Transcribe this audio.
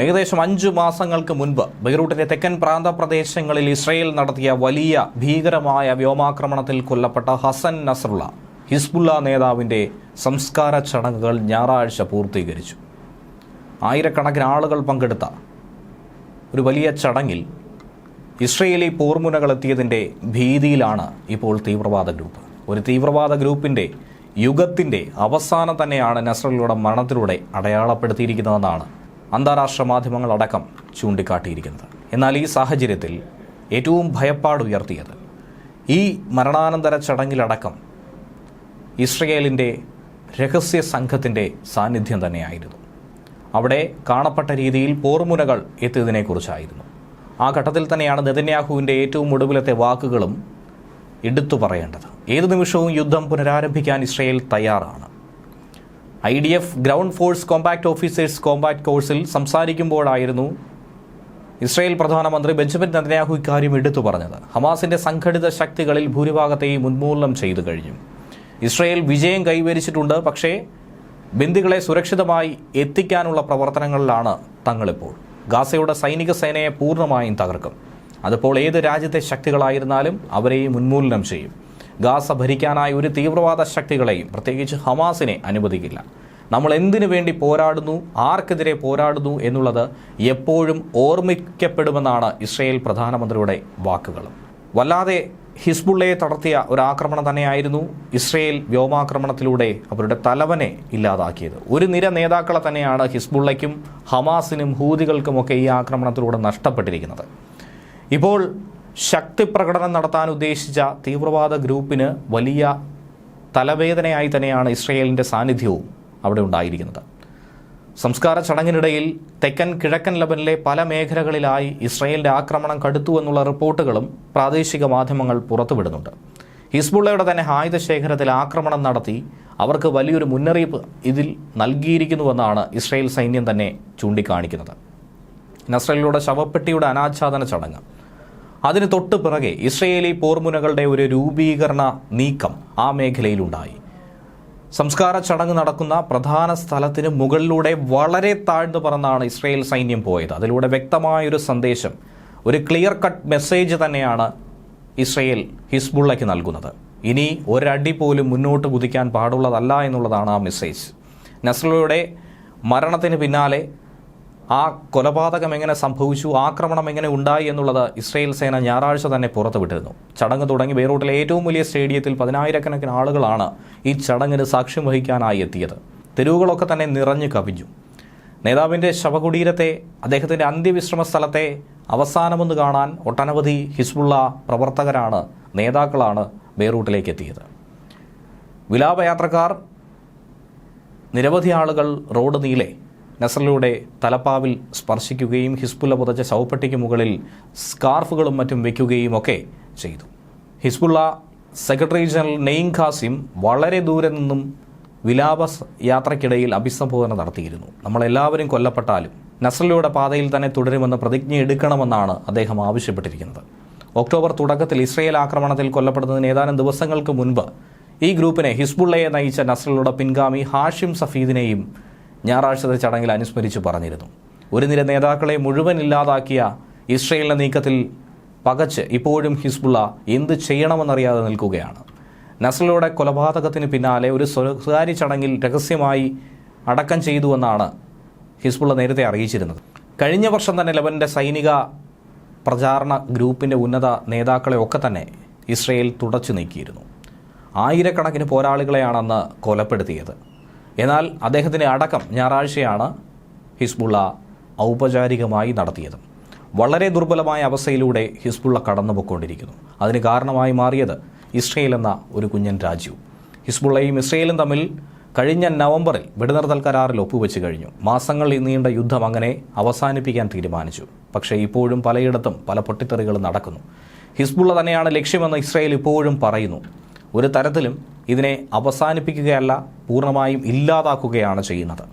ഏകദേശം അഞ്ചു മാസങ്ങൾക്ക് മുൻപ് ബെയ്റൂട്ടിലെ തെക്കൻ പ്രാന്ത പ്രദേശങ്ങളിൽ ഇസ്രയേൽ നടത്തിയ വലിയ ഭീകരമായ വ്യോമാക്രമണത്തിൽ കൊല്ലപ്പെട്ട ഹസൻ നസറുള്ള ഹിസ്ബുല്ല നേതാവിന്റെ സംസ്കാര ചടങ്ങുകൾ ഞായറാഴ്ച പൂർത്തീകരിച്ചു. ആയിരക്കണക്കിന് ആളുകൾ പങ്കെടുത്ത ഒരു വലിയ ചടങ്ങിൽ ഇസ്രയേലി പോർമുനകൾ എത്തിയതിന്റെ ഭീതിയിലാണ് ഇപ്പോൾ തീവ്രവാദ ഗ്രൂപ്പ്. ഒരു തീവ്രവാദ ഗ്രൂപ്പിന്റെ യുഗത്തിന്റെ അവസാനം തന്നെയാണ് നസറുള്ളയുടെ മരണത്തിലൂടെ അടയാളപ്പെടുത്തിയിരിക്കുന്നതെന്നാണ് അന്താരാഷ്ട്ര മാധ്യമങ്ങളടക്കം ചൂണ്ടിക്കാട്ടിയിരിക്കുന്നത്. എന്നാൽ ഈ സാഹചര്യത്തിൽ ഏറ്റവും ഭയപ്പാട് ഉയർത്തിയത് ഈ മരണാനന്തര ചടങ്ങിലടക്കം ഇസ്രയേലിന്റെ രഹസ്യ സംഘത്തിന്റെ സാന്നിധ്യം തന്നെയായിരുന്നു. അവിടെ കാണപ്പെട്ട രീതിയിൽ പോർമുനകൾ എത്തിയതിനെക്കുറിച്ചായിരുന്നു. ആ ഘട്ടത്തിൽ തന്നെയാണ് നെതന്യാഹുവിന്റെ ഏറ്റവും ഒടുവിലത്തെ വാക്കുകളും എടുത്തു പറയേണ്ടത്. ഏത് നിമിഷവും യുദ്ധം പുനരാരംഭിക്കാൻ ഇസ്രയേൽ തയ്യാറാണ്. I D F ground force compact officers compact കോഴ്സിൽ സംസാരിക്കുമ്പോഴായിരുന്നു ഇസ്രായേൽ പ്രധാനമന്ത്രി ബെഞ്ചമിൻ നെതന്യാഹു ഇക്കാര്യം എടുത്തു പറഞ്ഞത്. ഹമാസിന്റെ സംഘടിത ശക്തികളിൽ ഭൂരിഭാഗത്തെയും ഉന്മൂലനം ചെയ്തു കഴിഞ്ഞു. ഇസ്രായേൽ വിജയം കൈവരിച്ചിട്ടുണ്ട് പക്ഷേ ബന്ദികളെ സുരക്ഷിതമായി എത്തിക്കാനുള്ള പ്രവർത്തനങ്ങളിലാണ് തങ്ങളിപ്പോൾ. ഗാസയുടെ സൈനിക സേനയെ പൂർണമായും തകർക്കും. അതിപ്പോൾ ഏത് രാജ്യത്തെ ശക്തികളായിരുന്നാലും അവരെയും ഉന്മൂലനം ചെയ്യും. ഗാസ ഭരിക്കാനായി ഒരു തീവ്രവാദ ശക്തികളെയും പ്രത്യേകിച്ച് ഹമാസിനെ അനുവദിക്കില്ല. നമ്മൾ എന്തിനു വേണ്ടി പോരാടുന്നു? ആർക്കെതിരെ പോരാടുന്നു? എന്നുള്ളത് എപ്പോഴും ഓർമ്മിക്കപ്പെടുമെന്നാണ് ഇസ്രയേൽ പ്രധാനമന്ത്രിയുടെ വാക്കുകൾ വല്ലാതെ ഹിസ്ബുള്ളയെ തടർത്തിയ ഒരു ആക്രമണം തന്നെയായിരുന്നു ഇസ്രയേൽ വ്യോമാക്രമണത്തിലൂടെ അവരുടെ തലവനെ ഇല്ലാതാക്കിയത്. ഒരു നിര നേതാക്കളെ തന്നെയാണ് ഹിസ്ബുള്ളയ്ക്കും ഹമാസിനും ഹൂതികൾക്കുമൊക്കെ ഈ ആക്രമണത്തിലൂടെ നഷ്ടപ്പെട്ടിരിക്കുന്നത്. ഇപ്പോൾ ശക്തി പ്രകടനം നടത്താൻ ഉദ്ദേശിച്ച തീവ്രവാദ ഗ്രൂപ്പിന് വലിയ തലവേദനയായി തന്നെയാണ് ഇസ്രയേലിന്റെ സാന്നിധ്യവും അവിടെ ഉണ്ടായിരിക്കുന്നത്. സംസ്കാര ചടങ്ങിനിടയിൽ തെക്കൻ കിഴക്കൻ ലബനിലെ പല മേഖലകളിലായി ഇസ്രയേലിന്റെ ആക്രമണം കടുത്തു എന്നുള്ള റിപ്പോർട്ടുകളും പ്രാദേശിക മാധ്യമങ്ങൾ പുറത്തുവിടുന്നുണ്ട്. ഹിസ്ബുള്ളയുടെ തന്നെ ആയുധ ശേഖരത്തിൽ ആക്രമണം നടത്തി അവർക്ക് വലിയൊരു മുന്നറിയിപ്പ് ഇതിൽ നൽകിയിരിക്കുന്നുവെന്നാണ് ഇസ്രയേൽ സൈന്യം തന്നെ ചൂണ്ടിക്കാണിക്കുന്നത്. നസ്രലിലൂടെ ശവപ്പെട്ടിയുടെ അനാച്ഛാദന ചടങ്ങ്. അതിന് തൊട്ട് പിറകെ ഇസ്രയേലി പോർമുനകളുടെ ഒരു രൂപീകരണ നീക്കം ആ മേഖലയിലുണ്ടായി. സംസ്കാര ചടങ്ങ് നടക്കുന്ന പ്രധാന സ്ഥലത്തിന് മുകളിലൂടെ വളരെ താഴ്ന്നു പറന്നാണ് ഇസ്രയേൽ സൈന്യം പോയത്. അതിലൂടെ വ്യക്തമായൊരു സന്ദേശം ഒരു ക്ലിയർ കട്ട് മെസ്സേജ് തന്നെയാണ് ഇസ്രയേൽ ഹിസ്ബുള്ളയ്ക്ക് നൽകുന്നത്. ഇനി ഒരടി പോലും മുന്നോട്ട് കുതിക്കാൻ പാടുള്ളതല്ല എന്നുള്ളതാണ് ആ മെസ്സേജ് നസ്രയുടെ മരണത്തിന് പിന്നാലെ ആ കൊലപാതകം എങ്ങനെ സംഭവിച്ചു ആക്രമണം എങ്ങനെ ഉണ്ടായി എന്നുള്ളത് ഇസ്രയേൽ സേന ഞായറാഴ്ച തന്നെ പുറത്തുവിട്ടിരുന്നു. ചടങ്ങ് തുടങ്ങി ബെയ്റൂട്ടിലെ ഏറ്റവും വലിയ സ്റ്റേഡിയത്തിൽ പതിനായിരക്കണക്കിന് ആളുകളാണ് ഈ ചടങ്ങിന് സാക്ഷ്യം വഹിക്കാനായി എത്തിയത്. തെരുവുകളൊക്കെ തന്നെ നിറഞ്ഞു കവിഞ്ഞു. നേതാവിന്റെ ശവകുടീരത്തെ അദ്ദേഹത്തിന്റെ അന്ത്യവിശ്രമ സ്ഥലത്തെ അവസാനമൊന്ന് കാണാൻ ഒട്ടനവധി ഹിസ്ബുള്ള പ്രവർത്തകരാണ് നേതാക്കളാണ് ബെയ്റൂട്ടിലേക്ക് എത്തിയത്. വിലാപയാത്രക്കാർ നിരവധി ആളുകൾ റോഡ് നീളെ നസറിലൂടെ തലപ്പാവിൽ സ്പർശിക്കുകയും ഹിസ്ബുള്ള പുതച്ച ശവപ്പെട്ടിക്ക് മുകളിൽ സ്കാർഫുകളും മറ്റും വയ്ക്കുകയും ഒക്കെ ചെയ്തു. Hezbollah secretary general Naim Qassem വളരെ ദൂരെ നിന്നും വിലാപ യാത്രയ്ക്കിടയിൽ അഭിസംബോധന നടത്തിയിരുന്നു. നമ്മളെല്ലാവരും കൊല്ലപ്പെട്ടാലും നസറിലൂടെ പാതയിൽ തന്നെ തുടരുമെന്ന് പ്രതിജ്ഞ എടുക്കണമെന്നാണ് അദ്ദേഹം ആവശ്യപ്പെട്ടിരിക്കുന്നത്. ഒക്ടോബർ തുടക്കത്തിൽ ഇസ്രയേൽ ആക്രമണത്തിൽ കൊല്ലപ്പെടുന്നതിന് ഏതാനും ദിവസങ്ങൾക്ക് മുൻപ് ഈ ഗ്രൂപ്പിനെ ഹിസ്ബുള്ളയെ നയിച്ച നസറിലൂടെ പിൻഗാമി ഹാഷിം സഫീദിനെയും ഞായറാഴ്ചത്തെ ചടങ്ങിൽ അനുസ്മരിച്ച് പറഞ്ഞിരുന്നു. ഒരു നിര നേതാക്കളെ മുഴുവൻ ഇല്ലാതാക്കിയ ഇസ്രയേലിന്റെ നീക്കത്തിൽ പകച്ച് ഇപ്പോഴും ഹിസ്ബുള്ള എന്ത് ചെയ്യണമെന്നറിയാതെ നിൽക്കുകയാണ്. നസ്രലുടെ കൊലപാതകത്തിന് പിന്നാലെ ഒരു സ്വകാര്യ ചടങ്ങിൽ രഹസ്യമായി അടക്കം ചെയ്തുവെന്നാണ് ഹിസ്ബുള്ള നേരത്തെ അറിയിച്ചിരുന്നത്. കഴിഞ്ഞ വർഷം തന്നെ ലെബനിന്റെ സൈനിക പ്രചാരണ ഗ്രൂപ്പിന്റെ ഉന്നത നേതാക്കളെ ഒക്കെ തന്നെ ഇസ്രയേൽ തുടച്ചു നീക്കിയിരുന്നു. ആയിരക്കണക്കിന് പോരാളികളെയാണെന്ന് കൊലപ്പെടുത്തിയത്. എന്നാൽ അദ്ദേഹത്തിന്റെ അടക്കം ഞായറാഴ്ചയാണ് ഹിസ്ബുള്ള ഔപചാരികമായി നടത്തിയത്. വളരെ ദുർബലമായ അവസ്ഥയിലൂടെ ഹിസ്ബുള്ള കടന്നുപോയിക്കൊണ്ടിരിക്കുന്നു. അതിന് കാരണമായി മാറിയത് ഇസ്രയേൽ എന്ന ഒരു കുഞ്ഞൻ രാജ്യവും ഹിസ്ബുള്ളയും ഇസ്രയേലും തമ്മിൽ കഴിഞ്ഞ നവംബറിൽ വെടിനിർത്തൽ കരാറിൽ ഒപ്പുവെച്ച് കഴിഞ്ഞു. മാസങ്ങൾ നീണ്ട യുദ്ധം അങ്ങനെ അവസാനിപ്പിക്കാൻ തീരുമാനിച്ചു. പക്ഷേ ഇപ്പോഴും പലയിടത്തും പല പൊട്ടിത്തെറികളും നടക്കുന്നു. ഹിസ്ബുള്ള തന്നെയാണ് ലക്ഷ്യമെന്ന് ഇസ്രയേൽ ഇപ്പോഴും പറയുന്നു. ഒരു തരത്തിലും ഇതിനെ അവസാനിപ്പിക്കുകയല്ല പൂർണമായും ഇല്ലാതാക്കുകയാണ് ചെയ്യുന്നത്.